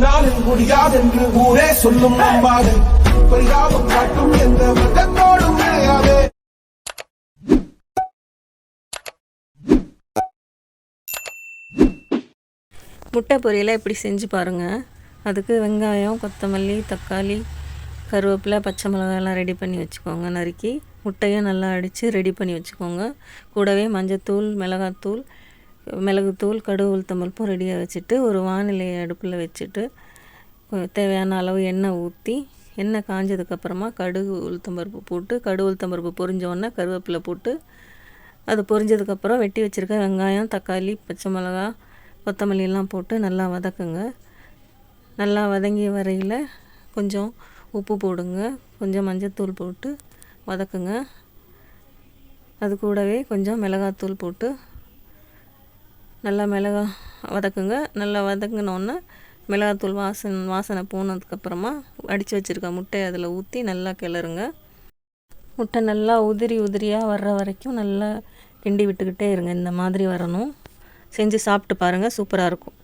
உன்னால் முடியாதென்று ஊரே சொல்லும் நம்பாது பரிதாபம் காட்டும் எந்த மதத்தோடும் கிடையாது. முட்டை பொரியலை இப்படி செஞ்சு பாருங்கள் அதுக்கு வெங்காயம் கொத்தமல்லி தக்காளி கருவேப்பிலை பச்சை மிளகாய் எல்லாம் ரெடி பண்ணி வச்சுக்கோங்க. நறுக்கி முட்டையை நல்லா அடித்து ரெடி பண்ணி வச்சுக்கோங்க. கூடவே மஞ்சத்தூள் மிளகாத்தூள் மிளகுத்தூள் கடுகு உளுத்தம்பருப்பும் ரெடியாக வச்சுட்டு ஒரு வானிலையை அடுப்பில் வச்சுட்டு தேவையான அளவு எண்ணெய் ஊற்றி எண்ணெய் காஞ்சதுக்கப்புறமா கடுகு உளுத்தம்பருப்பு போட்டு கடுகு உளுத்தம்பருப்பு பொரிஞ்சோடனே கருவேப்பிலை போட்டு அது பொரிஞ்சதுக்கப்புறம் வெட்டி வச்சுருக்க வெங்காயம் தக்காளி பச்சை மிளகா கொத்தமல்லி எல்லாம் போட்டு நல்லா வதக்குங்க. நல்லா வதங்கி வரையில் கொஞ்சம் உப்பு போடுங்க. கொஞ்சம் மஞ்சத்தூள் போட்டு வதக்குங்க. அது கூடவே கொஞ்சம் மிளகாத்தூள் போட்டு நல்லா மிளகா வதக்குங்க. நல்லா வதங்கினோன்னே மிளகாத்தூள் வாசன் வாசனை போனதுக்கப்புறமா அடித்து வச்சுருக்க முட்டையை அதில் ஊற்றி நல்லா கிளறுங்க. முட்டை நல்லா உதிரி உதிரியாக வர்ற வரைக்கும் நல்லா கிண்டி விட்டுக்கிட்டே இருங்க. இந்த மாதிரி வரணும். செஞ்சு சாப்பிட்டு பாருங்கள் சூப்பராக இருக்கும்.